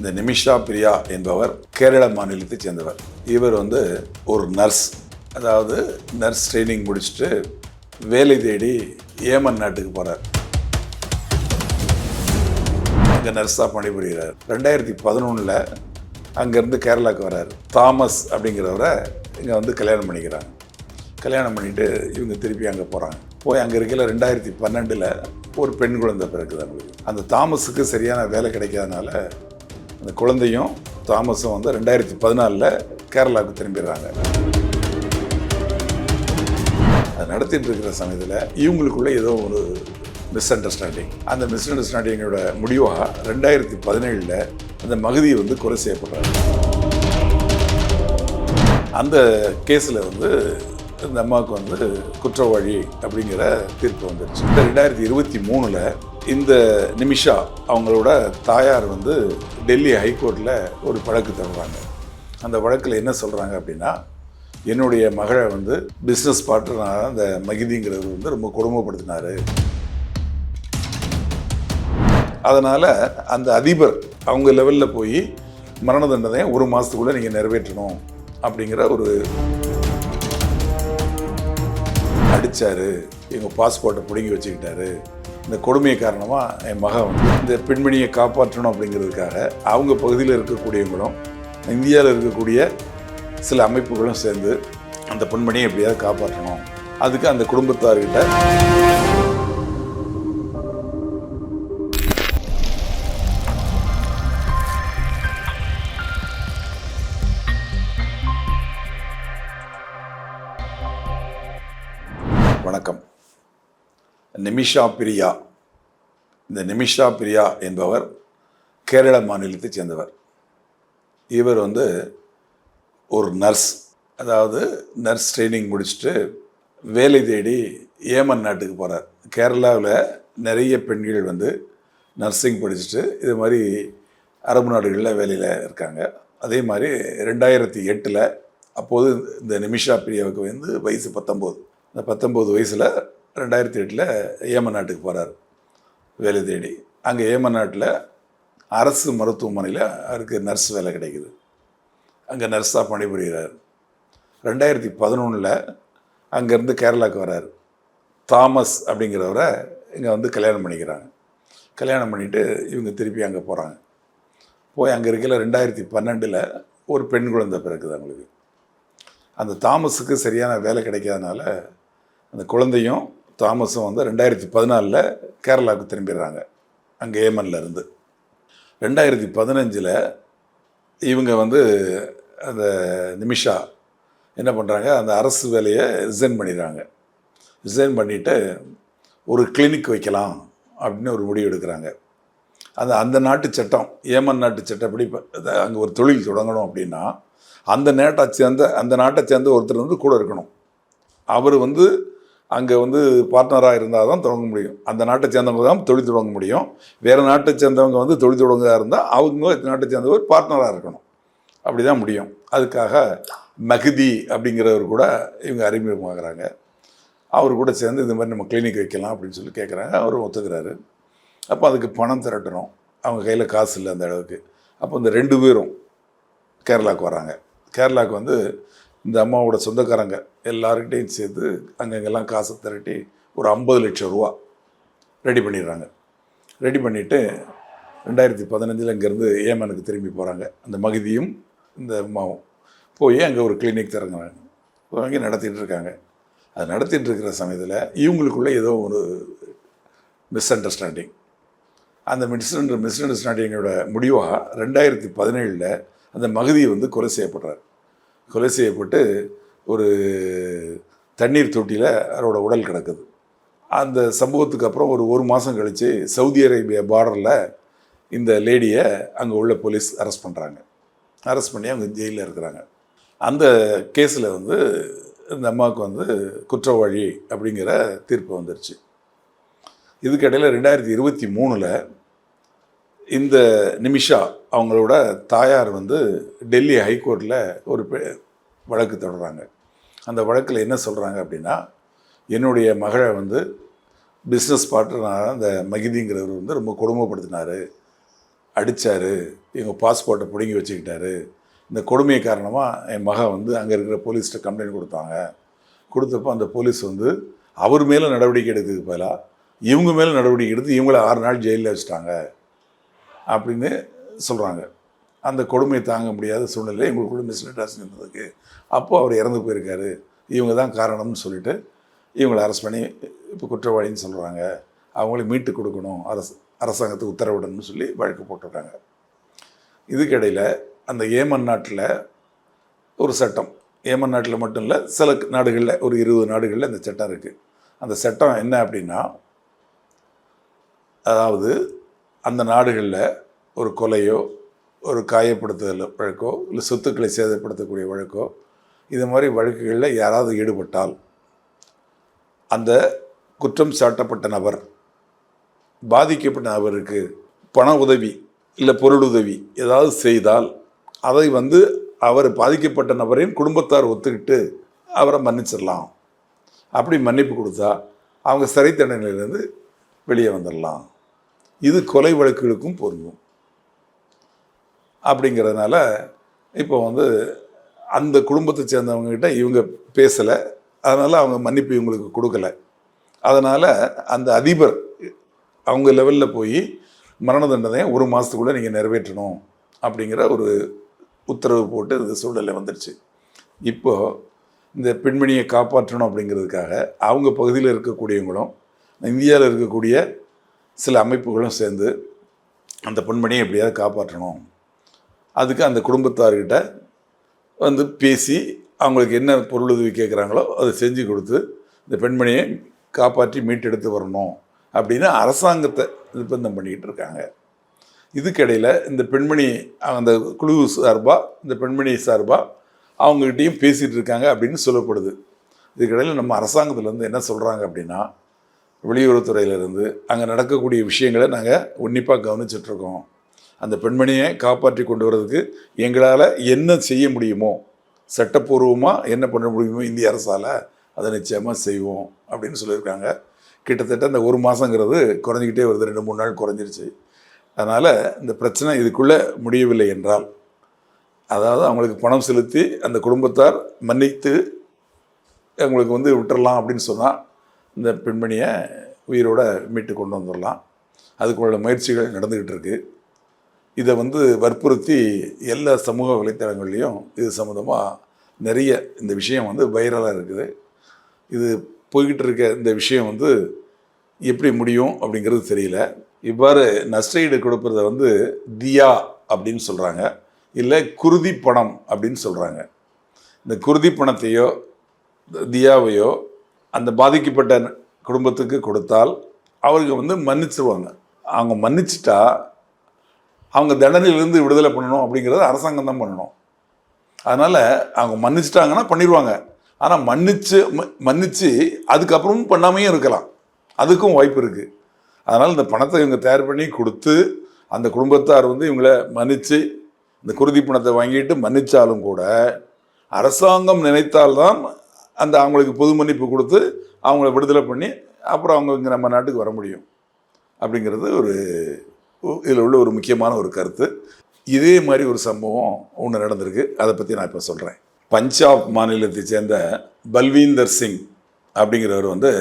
இந்த நிமிஷா பிரியா என்பவர் கேரள மாநிலத்தைச் சேர்ந்தவர். இவர் வந்து ஒரு நர்ஸ். அதாவது நர்ஸ் ட்ரைனிங் முடிச்சுட்டு வேலை தேடி ஏமன் நாட்டுக்கு போகிறார் அங்கே நர்ஸாக பணிபுரிகிறார். ரெண்டாயிரத்தி பதினொன்றில் அங்கேருந்து கேரளாவுக்கு வரார். தாமஸ் அப்படிங்கிறவரை இங்கே வந்து கல்யாணம் பண்ணிக்கிறாங்க. கல்யாணம் பண்ணிட்டு இவங்க திருப்பி அங்கே போகிறாங்க போய் அங்கே இருக்கல ரெண்டாயிரத்தி பன்னெண்டில் ஒரு பெண் குழந்தை பிறகுதான் அவங்களுக்கு. அந்த தாமஸுக்கு சரியான வேலை கிடைக்காதனால அந்த குழந்தையும் தாமஸும் வந்து ரெண்டாயிரத்தி பதினாலில் கேரளாவுக்கு திரும்பிடுறாங்க. அது நடத்திட்டு இருக்கிற சமயத்தில் இவங்களுக்குள்ள ஏதோ ஒரு மிஸ் அண்டர்ஸ்டாண்டிங் அந்த மிஸ் அண்டர்ஸ்டாண்டிங்கோட முடிவாக ரெண்டாயிரத்தி பதினேழில் அந்த மகதியை வந்து கொலை செய்யப்படுறாங்க. அந்த கேஸில் வந்து இந்த அம்மாவுக்கு வந்து குற்றவாளி அப்படிங்கிற தீர்ப்பு வந்துருச்சு. இந்த ரெண்டாயிரத்தி இருபத்தி மூணில் இந்த நிமிஷா அவங்களோட தாயார் வந்து டெல்லி ஹைகோர்ட்டில் ஒரு வழக்கு தருவாங்க. அந்த வழக்கில் என்ன சொல்கிறாங்க அப்படின்னா என்னுடைய மகளை வந்து பிஸ்னஸ் பார்ட்னரான அந்த மகிதிங்கிறது வந்து ரொம்ப கொடுமைப்படுத்தினாரு. அதனால் அந்த அதிபர் அவங்க லெவலில் போய் மரண தண்டனையை ஒரு மாதத்துக்குள்ளே நீங்கள் நிறைவேற்றணும் அப்படிங்கிற ஒரு அடித்தார் எங்கள் பாஸ்போர்ட்டை பிடுங்கி வச்சுக்கிட்டாரு. இந்த கொடுமை காரணமாக என் மகன் வந்து இந்த பெண்மணியை காப்பாற்றணும் அப்படிங்கிறதுக்காக அவங்க பகுதியில் இருக்கக்கூடியவங்களும் இந்தியாவில் இருக்கக்கூடிய சில அமைப்புகளும் சேர்ந்து அந்த பெண்மணியை எப்படியாவது காப்பாற்றணும். அதுக்கு அந்த குடும்பத்தார்கிட்ட வணக்கம். நிமிஷா பிரியா இந்த நிமிஷா பிரியா என்பவர் கேரள மாநிலத்தைச் சேர்ந்தவர். இவர் வந்து ஒரு நர்ஸ். அதாவது நர்ஸ் ட்ரைனிங் முடிச்சுட்டு வேலை தேடி ஏமன் நாட்டுக்கு போகிறார் கேரளாவில் நிறைய பெண்கள் வந்து நர்சிங் படிச்சுட்டு இது மாதிரி அரபு நாடுகளில் வேலையில் இருக்காங்க. அதே மாதிரி ரெண்டாயிரத்தி எட்டில் அப்போது இந்த நிமிஷா பிரியாவுக்கு வந்து வயசு பத்தொம்போது. இந்த பத்தொம்போது வயசில் ரெண்டாயிரத்தி எட்டில் ஏமன் நாட்டுக்கு போகிறார் வேலை தேடி. அங்கே ஏமன் நாட்டில் அரசு மருத்துவமனையில் அவருக்கு நர்ஸ் வேலை கிடைக்குது. அங்கே நர்ஸாக பணிபுரிகிறார் ரெண்டாயிரத்தி பதினொன்றில் அங்கேருந்து கேரளாவுக்கு வரார். தாமஸ் அப்படிங்கிறவரை இங்கே வந்து கல்யாணம் பண்ணிக்கிறாங்க. கல்யாணம் பண்ணிவிட்டு இவங்க திருப்பி அங்கே போகிறாங்க போய் அங்கே இருக்கல ரெண்டாயிரத்தி பன்னெண்டில் ஒரு பெண் குழந்தை பிறக்குது அவங்களுக்கு. அந்த தாமஸுக்கு சரியான வேலை கிடைக்காதனால அந்த குழந்தையும் தாமஸும் வந்து ரெண்டாயிரத்தி பதினாலில் கேரளாவுக்கு திரும்பிடுறாங்க. அங்கே ஏமனில் இருந்து. ரெண்டாயிரத்தி பதினஞ்சில் இவங்க வந்து அந்த நிமிஷா என்ன பண்ணுறாங்க அந்த அரசு வேலையை ரிசைன் பண்ணிடுறாங்க. ரிசைன் பண்ணிவிட்டு ஒரு கிளினிக் வைக்கலாம் அப்படின்னு ஒரு முடிவு எடுக்கிறாங்க. அந்த அந்த நாட்டு சட்டம் ஏமன் நாட்டு சட்டப்படி அங்கே ஒரு தொழில் தொடங்கணும் அப்படின்னா அந்த நாட்டை சேர்ந்த அந்த நாட்டை சேர்ந்த ஒருத்தர் வந்து கூட இருக்கணும். அவர் வந்து அங்கே வந்து பார்ட்னராக இருந்தால் தான் தொடங்க முடியும். அந்த நாட்டை சேர்ந்தவங்க தான் தொழில் தொடங்க முடியும். வேறு நாட்டை சேர்ந்தவங்க வந்து தொழில் தொடங்கதாக இருந்தால் அவங்க நாட்டை சேர்ந்தவர் பார்ட்னராக இருக்கணும். அப்படி தான் முடியும். அதுக்காக மகதி அப்படிங்கிறவர் கூட இவங்க அறிமுகமாகறாங்க. அவர் கூட சேர்ந்து இந்த மாதிரி நம்ம கிளினிக் வைக்கலாம் அப்படின்னு சொல்லி கேட்குறாங்க அவரும் ஒத்துக்கிறாரு. அப்போ அதுக்கு பணம் திரட்டணும். அவங்க கையில் காசு இல்லை அந்த அளவுக்கு. அப்போ இந்த ரெண்டு பேரும் கேரளாவுக்கு வராங்க. கேரளாவுக்கு வந்து இந்த அம்மாவோட சொந்தக்காரங்க எல்லாருக்கிட்டையும் சேர்த்து அங்கங்கெல்லாம் காசை திரட்டி ஒரு ஐம்பது லட்சம் ரூபா ரெடி பண்ணிடுறாங்க. ரெடி பண்ணிவிட்டு ரெண்டாயிரத்தி பதினஞ்சில் இங்கேருந்து ஏமனுக்கு திரும்பி போகிறாங்க. அந்த மகிதியும் இந்த அம்மாவும் போய் அங்கே ஒரு கிளினிக் திறங்குறாங்க வாங்கி நடத்திட்டு இருக்காங்க. அது நடத்திட்டு இருக்கிற சமயத்தில் இவங்களுக்குள்ள ஏதோ ஒரு மிஸ் அண்டர்ஸ்டாண்டிங் அந்த மிஸ் மிஸ் அண்டர்ஸ்டாண்டிங்கோட முடிவாக ரெண்டாயிரத்தி பதினேழில் அந்த மகதியை வந்து கொலை செய்யப்படுறார். கொலை செய்யப்பட்டு ஒரு தண்ணீர் தொட்டியில் அவரோட உடல் கிடக்குது. அந்த சம்பவத்துக்கு அப்புறம் ஒரு ஒரு மாதம் கழித்து சவுதி அரேபியா பார்டரில் இந்த லேடியை அங்கே உள்ள போலீஸ் அரெஸ்ட் பண்ணுறாங்க அரெஸ்ட் பண்ணி அவங்க ஜெயிலில் இருக்கிறாங்க. அந்த கேஸில் வந்து இந்த அம்மாவுக்கு வந்து குற்றவாளி அப்படிங்கிற தீர்ப்பு வந்துருச்சு. இதுக்கிடையில் ரெண்டாயிரத்தி இருபத்தி மூணில் இந்த நிமிஷா அவங்களோட தாயார் வந்து டெல்லி ஹைகோர்ட்டில் ஒரு பெ- வழக்கு தொடர்றாங்க அந்த வழக்கில் என்ன சொல்கிறாங்க அப்படின்னா என்னுடைய மகளை வந்து பிஸ்னஸ் பார்ட்னரான அந்த மகிதிங்கிறவர் வந்து ரொம்ப கொடுமைப்படுத்தினாரு. அடித்தார் எங்கள் பாஸ்போர்ட்டை பிடுங்கி வச்சுக்கிட்டாரு. இந்த கொடுமை காரணமாக என் மகன் வந்து அங்கே இருக்கிற போலீஸ்கிட்ட கம்ப்ளைண்ட் கொடுத்தாங்க. கொடுத்தப்போ அந்த போலீஸ் வந்து அவர் மேலே நடவடிக்கை எடுக்கிறதுக்கு பதிலாக இவங்க மேலே நடவடிக்கை எடுத்து இவங்கள ஆறு நாள் ஜெயிலில் வச்சுட்டாங்க. அப்படின்னு சொல்கிறாங்க அந்த கொடுமையை தாங்க முடியாத சூழ்நிலை எங்களுக்குள்ள மிஸ்லிட்டாஸ் இருந்ததுக்கு அப்போது அவர் இறந்து போயிருக்காரு. இவங்க தான் காரணம்னு சொல்லிட்டு இவங்களை அரெஸ்ட் பண்ணி இப்போ குற்றவாளின்னு சொல்கிறாங்க அவங்கள மீட்டு கொடுக்கணும் அரசு அரசாங்கத்துக்கு உத்தரவிடணும்னு சொல்லி வழக்கு போட்டிருக்காங்க இதுக்கிடையில் அந்த ஏமன் நாட்டில் ஒரு சட்டம். ஏமன் நாட்டில் மட்டும் இல்லை சில நாடுகளில் ஒரு இருபது நாடுகளில் இந்த சட்டம் இருக்குது அந்த சட்டம் என்ன அப்படின்னா அதாவது அந்த நாடுகளில் ஒரு கொலையோ ஒரு காயப்படுத்துதல் வழக்கோ இல்லை சொத்துக்களை சேதப்படுத்தக்கூடிய வழக்கோ இது மாதிரி வழக்குகளில் யாராவது ஈடுபட்டால் அந்த குற்றம் சாட்டப்பட்ட நபர் பாதிக்கப்பட்ட நபருக்கு பண உதவி இல்லை பொருளுதவி ஏதாவது செய்தால் அதை வந்து அவர் பாதிக்கப்பட்ட நபரின் குடும்பத்தார் ஒத்துக்கிட்டு அவரை மன்னிச்சிடலாம். அப்படி மன்னிப்பு கொடுத்தா அவங்க சிறை தண்டனையிலேருந்து வெளியே வந்துடலாம். இது கொலை வழக்குகளுக்கும் பொருந்தும். அப்படிங்கிறதுனால இப்போ வந்து அந்த குடும்பத்தை சேர்ந்தவங்ககிட்ட இவங்க பேசலை. அதனால் அவங்க மன்னிப்பு இவங்களுக்கு கொடுக்கல. அதனால் அந்த அதிபர் அவங்க லெவலில் போய் மரண தண்டனையை ஒரு மாதத்துக்குள்ளே நீங்கள் நிறைவேற்றணும் அப்படிங்கிற ஒரு உத்தரவு போட்டு இந்த சூழ்நிலை வந்துடுச்சு. இப்போது இந்த பெண்மணியை காப்பாற்றணும் அப்படிங்கிறதுக்காக அவங்க பகுதியில் இருக்கக்கூடியவங்களும் இந்தியாவில் இருக்கக்கூடிய சில அமைப்புகளும் சேர்ந்து அந்த பெண்மணியை எப்படியாவது காப்பாற்றணும். அதுக்கு அந்த குடும்பத்தார்கிட்ட வந்து பேசி அவங்களுக்கு என்ன பொருளுதவி கேட்குறாங்களோ அதை செஞ்சு கொடுத்து இந்த பெண்மணியை காப்பாற்றி மீட்டெடுத்து வரணும் அப்படின்னு அரசாங்கத்தை நிர்பந்தம் பண்ணிக்கிட்டு இருக்காங்க. இதுக்கிடையில் இந்த பெண்மணி அந்த குழு சார்பாக இந்த பெண்மணி சார்பாக அவங்ககிட்டையும் பேசிகிட்டு இருக்காங்க அப்படின்னு சொல்லப்படுது. இதுக்கிடையில் நம்ம அரசாங்கத்துலேருந்து என்ன சொல்கிறாங்க அப்படின்னா வெளியுறவுத்துறையிலிருந்து அங்கே நடக்கக்கூடிய விஷயங்களை நாங்கள் உன்னிப்பாக கவனிச்சிட்ருக்கோம். அந்த பெண்மணியை காப்பாற்றி கொண்டு வர்றதுக்கு எங்களால் என்ன செய்ய முடியுமோ சட்டப்பூர்வமாக என்ன பண்ண முடியுமோ இந்திய அரசால் அதை நிச்சயமாக செய்வோம் அப்படின்னு சொல்லியிருக்காங்க. கிட்டத்தட்ட அந்த ஒரு மாதங்கிறது குறைஞ்சிக்கிட்டே வருது. ரெண்டு மூணு நாள் குறைஞ்சிருச்சு. அதனால் இந்த பிரச்சனை இதுக்குள்ளே முடியவில்லை என்றால் அதாவது அவங்களுக்கு பணம் செலுத்தி அந்த குடும்பத்தார் மன்னித்து அவங்களுக்கு வந்து விட்டுறலாம் அப்படின்னு சொன்னால் இந்த பெண்மணியை உயிரோட மீட்டு கொண்டு வந்துடலாம். அதுக்குள்ள முயற்சிகள் நடந்துக்கிட்டு இருக்கு. இதை வந்து வற்புறுத்தி எல்லா சமூக வலைத்தளங்கள்லேயும் இது சம்மந்தமாக நிறைய இந்த விஷயம் வந்து வைரலாக இருக்குது. இது போய்கிட்டு இருக்க இந்த விஷயம் வந்து எப்படி முடியும் அப்படிங்கிறது தெரியல. இவ்வாறு நஷ்டஈடு கொடுப்பதை வந்து தியா அப்படின்னு சொல்கிறாங்க இல்லை குருதி பணம் அப்படின்னு சொல்கிறாங்க இந்த குருதி பணத்தையோ தியாவையோ அந்த பாதிக்கப்பட்ட குடும்பத்துக்கு கொடுத்தால் அவருக்கு வந்து மன்னிச்சிருவாங்க. அவங்க மன்னிச்சிட்டா அவங்க தண்டனையிலேருந்து விடுதலை பண்ணணும் அப்படிங்கிறத அரசாங்கம் தான் பண்ணணும். அதனால் அவங்க மன்னிச்சிட்டாங்கன்னா பண்ணிடுவாங்க ஆனால் மன்னிச்சு ம- மன்னிச்சு அதுக்கப்புறமும் பண்ணாமையும் இருக்கலாம். அதுக்கும் வாய்ப்பு இருக்குது அதனால் இந்த பணத்தை இவங்க தயார் பண்ணி கொடுத்து அந்த குடும்பத்தார் வந்து இவங்கள மன்னித்து இந்த குருதி பணத்தை வாங்கிட்டு மன்னித்தாலும் கூட அரசாங்கம் நினைத்தால்தான் அந்த அவங்களுக்கு பொது மன்னிப்பு கொடுத்து அவங்கள விடுதலை பண்ணி அப்புறம் அவங்க இங்கே நம்ம நாட்டுக்கு வர முடியும். அப்படிங்கிறது ஒரு இதில் உள்ள ஒரு முக்கியமான ஒரு கருத்து. இதே மாதிரி ஒரு சம்பவம் ஒன்று நடந்திருக்கு. அதை பற்றி நான் இப்போ சொல்கிறேன் பஞ்சாப் மாநிலத்தை சேர்ந்த பல்வீந்தர் சிங் அப்படிங்கிறவர் வந்து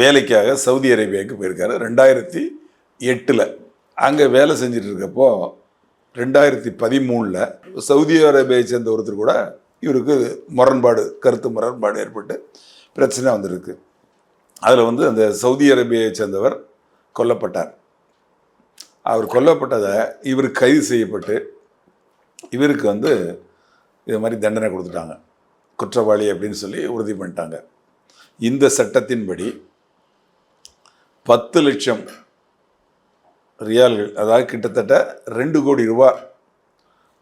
வேலைக்காக சவுதி அரேபியாவுக்கு போயிருக்காரு. ரெண்டாயிரத்தி எட்டில் அங்கே வேலை செஞ்சுட்டு இருக்கப்போ ரெண்டாயிரத்தி பதிமூணில் சவுதி அரேபியாவை சேர்ந்த ஒருத்தர் கூட இவருக்கு முரண்பாடு கருத்து முரண்பாடு ஏற்பட்டு பிரச்சனை வந்திருக்கு. அதில் வந்து அந்த சவுதி அரேபியாவை சேர்ந்தவர் கொல்லப்பட்டார். அவர் கொல்லப்பட்டதை இவர் கைது செய்யப்பட்டு இவருக்கு வந்து இது மாதிரி தண்டனை கொடுத்துட்டாங்க. குற்றவாளி அப்படின்னு சொல்லி உறுதி பண்ணிட்டாங்க. இந்த சட்டத்தின்படி பத்து லட்சம் ரியால்கள் அதாவது கிட்டத்தட்ட ரெண்டு கோடி ரூபா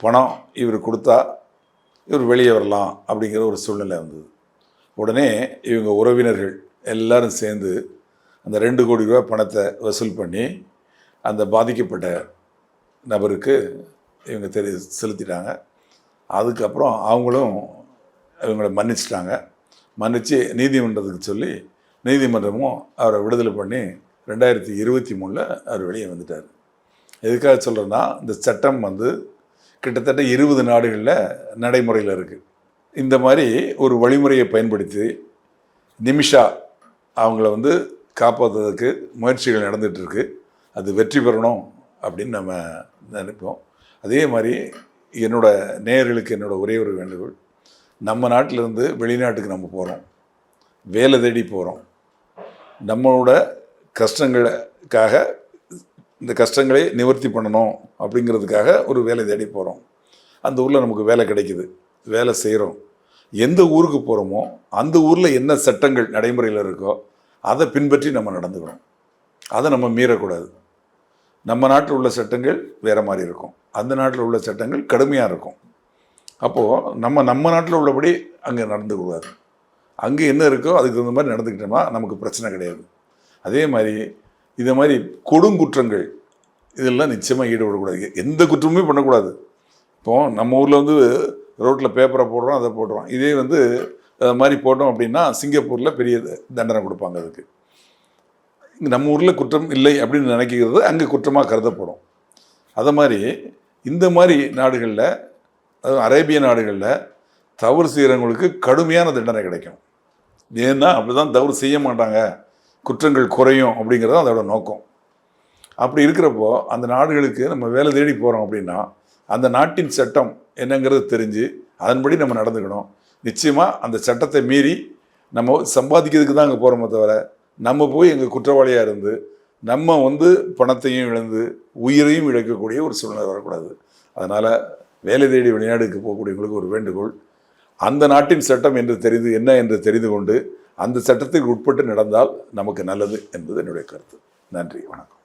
பணம் இவர் கொடுத்தா இவர் வெளியே வரலாம் அப்படிங்கிற ஒரு சூழ்நிலை வந்தது. உடனே இவங்க உறவினர்கள் எல்லாரும் சேர்ந்து அந்த ரெண்டு கோடி ரூபா பணத்தை வசூல் பண்ணி அந்த பாதிக்கப்பட்ட நபருக்கு இவங்க தெரி செலுத்திட்டாங்க. அதுக்கப்புறம் அவங்களும் இவங்களை மன்னிச்சிட்டாங்க. மன்னித்து நீதிமன்றத்துக்கு சொல்லி நீதிமன்றமும் அவரை விடுதலை பண்ணி ரெண்டாயிரத்தி இருபத்தி மூணில் அவர் வெளியே வந்துட்டார். எதுக்காக சொல்கிறேன்னா இந்த சட்டம் வந்து கிட்டத்தட்ட இருபது நாடுகளில் நடைமுறையில் இருக்குது இந்த மாதிரி ஒரு வழிமுறையை பயன்படுத்தி நிமிஷா அவங்கள வந்து காப்பாற்றுறதுக்கு முயற்சிகள் நடந்துகிட்ருக்கு அது வெற்றி பெறணும் அப்படின்னு நம்ம நினைப்போம். அதே மாதிரி என்னோட நேயர்களுக்கு என்னோட ஒரே ஒரு வேண்டுகோள் நம்ம நாட்டிலேருந்து வெளிநாட்டுக்கு நம்ம போகிறோம் வேலை தேடி போகிறோம் நம்மளோட கஷ்டங்களுக்காக இந்த கஷ்டங்களை நிவர்த்தி பண்ணணும் அப்படிங்கிறதுக்காக ஒரு வேலை தேடி போகிறோம் அந்த ஊரில் நமக்கு வேலை கிடைக்குது. வேலை செய்கிறோம் எந்த ஊருக்கு போகிறோமோ அந்த ஊரில் என்ன சட்டங்கள் நடைமுறையில் இருக்கோ அதை பின்பற்றி நம்ம நடந்துக்கணும். அதை நம்ம மீறக்கூடாது. நம்ம நாட்டில் உள்ள சட்டங்கள் வேறு மாதிரி இருக்கும். அந்த நாட்டில் உள்ள சட்டங்கள் கடுமையாக இருக்கும். அப்போது நம்ம நம்ம நாட்டில் உள்ளபடி அங்கே நடந்து கூடாது அங்கே என்ன இருக்கோ அதுக்கு தகுந்த மாதிரி நடந்துக்கிட்டோம்னா நமக்கு பிரச்சனை கிடையாது. அதே மாதிரி இதை மாதிரி கொடுங்குற்றங்கள் இதெல்லாம் நிச்சயமாக ஈடுபடக்கூடாது. எந்த குற்றமுமே பண்ணக்கூடாது. இப்போது நம்ம ஊரில் வந்து ரோட்டில் பேப்பரை போடுறோம் அதை போடுறோம். இதே வந்து அது மாதிரி போட்டோம் அப்படின்னா சிங்கப்பூரில் பெரிய தண்டனை கொடுப்பாங்க அதுக்கு. இங்கே நம்ம ஊரில் குற்றம் இல்லை அப்படின்னு நினைக்கிறது அங்கே குற்றமாக கருதப்படும். அதை மாதிரி இந்த மாதிரி நாடுகளில் அதுவும் அரேபிய நாடுகளில் தவறு செய்கிறவங்களுக்கு கடுமையான தண்டனை கிடைக்கும். ஏன்னா அப்படி தான் தவறு செய்ய மாட்டாங்க. குற்றங்கள் குறையும் அப்படிங்கிறது அதோட நோக்கம். அப்படி இருக்கிறப்போ அந்த நாடுகளுக்கு நம்ம வேலை தேடி போகிறோம் அப்படின்னா அந்த நாட்டின் சட்டம் என்னங்கிறது தெரிஞ்சு அதன்படி நம்ம நடந்துக்கணும். நிச்சயமாக அந்த சட்டத்தை மீறி நம்ம சம்பாதிக்கிறதுக்கு தான் அங்கே போகிறோமே தவிர நம்ம போய் எங்கள் குற்றவாளியாக இருந்து நம்ம வந்து பணத்தையும் இழந்து உயிரையும் இழக்கக்கூடிய ஒரு சூழ்நிலை வரக்கூடாது. அதனால் வேலை தேடி வெளிநாடுக்கு போகக்கூடியவங்களுக்கு ஒரு வேண்டுகோள். அந்த நாட்டின் சட்டம் என்று தெரிந்து என்ன என்று தெரிந்து கொண்டு அந்த சட்டத்திற்கு உட்பட்டு நடந்தால் நமக்கு நல்லது என்பது என்னுடைய கருத்து. நன்றி வணக்கம்.